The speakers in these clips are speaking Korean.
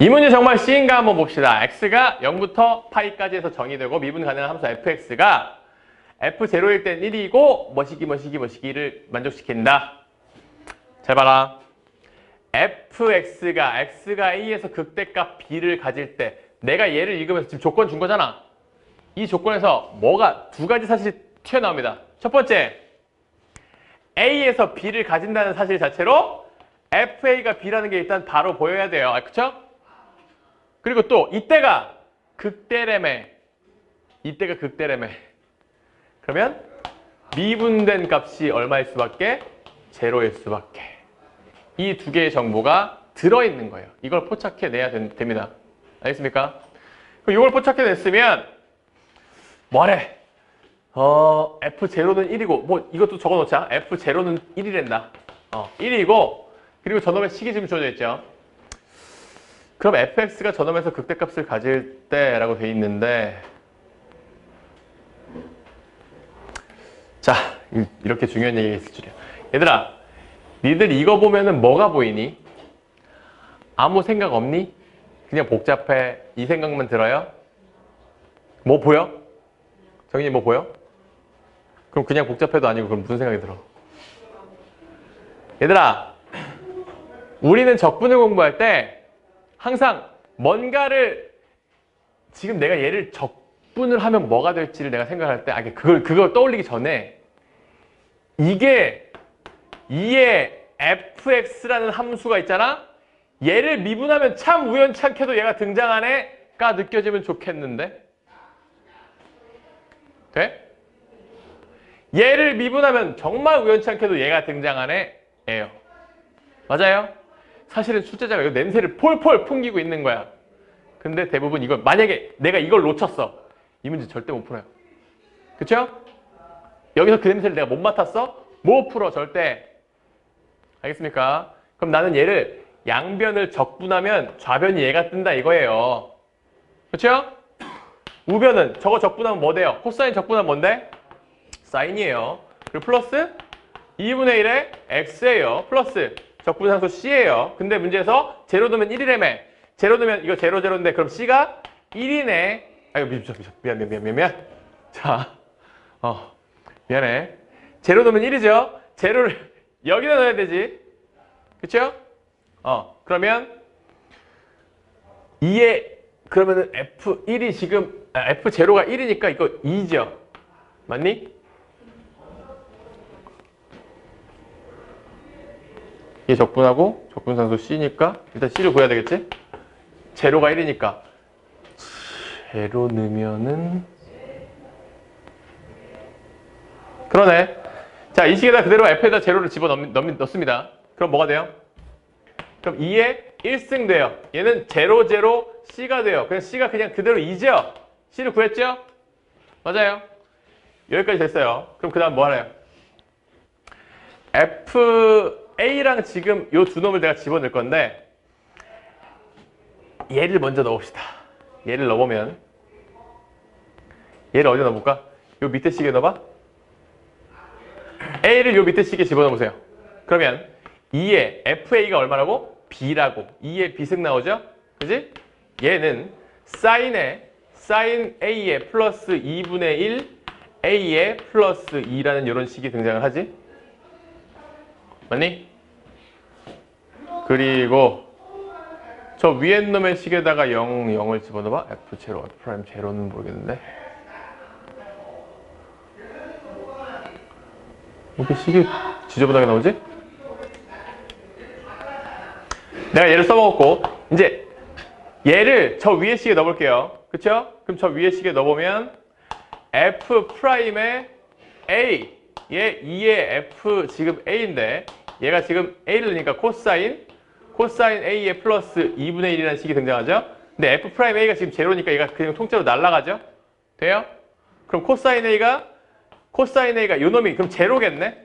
이 문제 정말 C인가 한번 봅시다. x가 0부터 파이까지 해서 정의되고 미분 가능한 함수 fx가 f0일 땐 1이고 뭐시기 뭐시기 뭐시기를 만족시킨다. 잘 봐라. fx가 x가 a에서 극대값 b를 가질 때 내가 얘를 읽으면서 지금 조건 준 거잖아. 이 조건에서 뭐가 두 가지 사실이 튀어나옵니다. 첫 번째, a에서 b를 가진다는 사실 자체로 fa가 b라는 게 일단 바로 보여야 돼요. 아, 그쵸? 그리고 또 이때가 극대래매 이때가 극대래매 그러면 미분된 값이 얼마일 수밖에? 제로일 수밖에. 이 두 개의 정보가 들어있는 거예요. 이걸 포착해 내야 됩니다. 알겠습니까? 그럼 이걸 포착해 냈으면 뭐래? 어 F0는 1이고 뭐 이것도 적어놓자. F0는 1이란다. 어 1이고 그리고 저놈의 식이 지금 주어져 있죠 그럼 fx가 저놈에서 극대값을 가질 때라고 돼 있는데 자 이- 이렇게 중요한 얘기가 있을 줄이야 얘들아 니들 이거 보면은 뭐가 보이니? 아무 생각 없니? 그냥 복잡해 이 생각만 들어요? 뭐 보여? 정인이 뭐 보여? 그럼 그냥 복잡해도 아니고 그럼 무슨 생각이 들어? 얘들아 우리는 적분을 공부할 때 항상 뭔가를 지금 내가 얘를 적분을 하면 뭐가 될지를 내가 생각할 때 아, 그걸 그걸 떠올리기 전에 이게 2의 fx라는 함수가 있잖아. 얘를 미분하면 참 우연찮게도 얘가 등장하네 가 느껴지면 좋겠는데. 돼? 얘를 미분하면 정말 우연찮게도 얘가 등장하네. 예요. 맞아요? 사실은 출제자가 이 냄새를 폴폴 풍기고 있는 거야. 근데 대부분 이걸 만약에 내가 이걸 놓쳤어. 이 문제 절대 못 풀어요. 그쵸? 여기서 그 냄새를 내가 못 맡았어? 못 풀어 절대. 알겠습니까? 그럼 나는 얘를 양변을 적분하면 좌변이 얘가 뜬다 이거예요. 그쵸? 우변은 저거 적분하면 뭐 돼요? 코사인 적분하면 뭔데? 사인이에요. 그리고 플러스 2분의 1에 x예요. 플러스 적분상수 c예요. 근데 문제에서 제로 넣으면 1이래매. 제로 넣으면 이거 제로 제로인데 그럼 c가 1이네. 아이고 미쳐 미쳐 미안 미안 미안 미안 미안. 자, 어 미안해. 제로 넣으면 1이죠. 제로를 여기다 넣어야 되지. 그쵸? 어 그러면 2에 그러면은 f1이 지금 아, f0가 1이니까 이거 2죠. 맞니? 이게 적분하고 적분상수 C니까 일단 C를 구해야 되겠지? 제로가 1이니까 제로 넣으면은 그러네 자 이 식에다 그대로 F에다 제로를 집어넣습니다 그럼 뭐가 돼요? 그럼 2에 1승 돼요 얘는 제로 제로 C가 돼요 그냥 C가 그냥 그대로 2죠? C를 구했죠? 맞아요 여기까지 됐어요 그럼 그 다음 뭐 하나요? F A랑 지금 요두 놈을 내가 집어넣을 건데 얘를 먼저 넣읍시다. 얘를 넣어보면 얘를 어디 넣어볼까? 요 밑에 시계 넣어봐. A를 요 밑에 시계 집어넣으세요. 그러면 2의 FA가 얼마라고? B라고. 2의 B승 나오죠? 그지? 얘는 사인에 사인 A의 플러스 2분의 1 A의 플러스 2라는 이런 식이 등장을 하지? 맞니? 그리고 저 위에 놈의 식에다가 0, 0을 집어넣어봐. F 제로, F 프라임 제로는 모르겠는데. 이렇게 식이 지저분하게 나오지? 내가 얘를 써먹었고 이제 얘를 저 위에 식에 넣어볼게요. 그쵸? 그럼 저 위에 식에 넣어보면 F 프라임의 A 얘 2의 F 지금 A인데 얘가 지금 A를 넣으니까 코사인 코사인 A의 플러스 2분의 1이라는 식이 등장하죠. 근데 F 프라임 A가 지금 제로니까 얘가 그냥 통째로 날아가죠. 돼요? 그럼 코사인 A가 코사인 A가 요 놈이 그럼 제로겠네?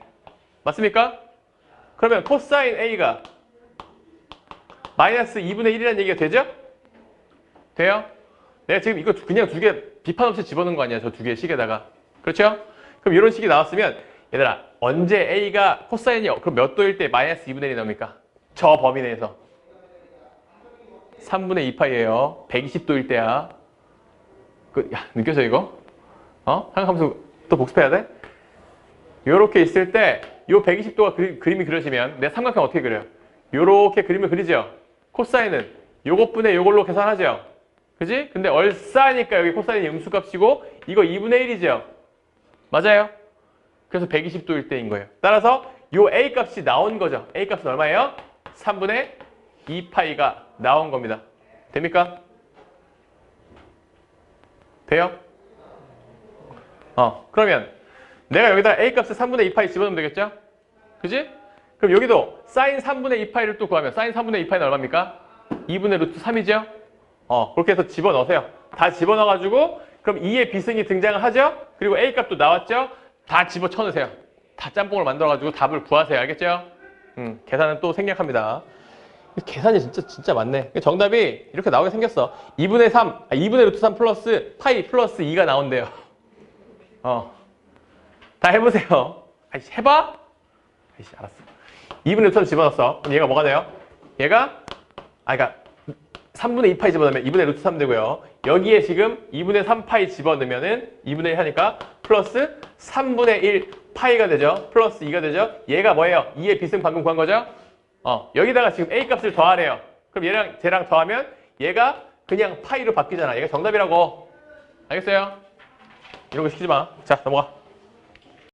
맞습니까? 그러면 코사인 A가 마이너스 2분의 1이라는 얘기가 되죠? 돼요? 내가 지금 이거 그냥 두 개 비판 없이 집어넣은 거 아니야? 저 두 개의 식에다가. 그렇죠? 그럼 이런 식이 나왔으면 얘들아 언제 A가 코사인이 그럼 몇 도일 때 마이너스 2분의 1이 나옵니까? 저 범위 내에서 3분의 2파이예요. 120도일 때야. 그, 야, 느껴져 이거? 어? 삼각함수 또 복습해야 돼? 요렇게 있을 때요 120도가 그리, 그림이 그려지면 내 삼각형 어떻게 그려요? 요렇게 그림을 그리죠? 코사인은 요것분의 요걸로 계산하죠? 그지? 근데 얼싸니까 여기 코사인이 음수값이고 이거 2분의 1이죠? 맞아요? 그래서 120도일 때인 거예요. 따라서 요 A 값이 나온 거죠. A 값은 얼마예요? 3분의 2파이가 나온 겁니다. 됩니까? 돼요? 어, 그러면 내가 여기다 A 값을 3분의 2파이 집어넣으면 되겠죠? 그지? 그럼 여기도 사인 3분의 2파이를 또 구하면 사인 3분의 2파이는 얼마입니까? 2분의 루트 3이죠? 어, 그렇게 해서 집어넣으세요. 다 집어넣어가지고 그럼 2의 비승이 등장을 하죠? 그리고 A 값도 나왔죠? 다 집어쳐 넣으세요. 다 짬뽕을 만들어가지고 답을 구하세요. 알겠죠? 음, 계산은 또 생략합니다. 계산이 진짜 진짜 많네. 정답이 이렇게 나오게 생겼어. 2분의 3, 아, 2분의 루트 3 플러스 파이 플러스 2가 나온대요. 어, 다 해보세요. 아이씨, 해봐? 아이씨, 알았어. 2분의 루트 3 집어넣었어. 그럼 얘가 뭐가 돼요? 얘가, 아, 그니까, 3분의 2파이 집어넣으면 2분의 루트 3 되고요. 여기에 지금 2분의 3파이 집어넣으면 은 2분의 1 하니까 플러스 3분의 1 파이가 되죠. 플러스 2가 되죠. 얘가 뭐예요? 2의 비승 방금 구한 거죠? 어, 여기다가 지금 A 값을 더하래요. 그럼 얘랑 쟤랑 더하면 얘가 그냥 파이로 바뀌잖아. 얘가 정답이라고. 알겠어요? 이런 거 시키지 마. 자, 넘어가.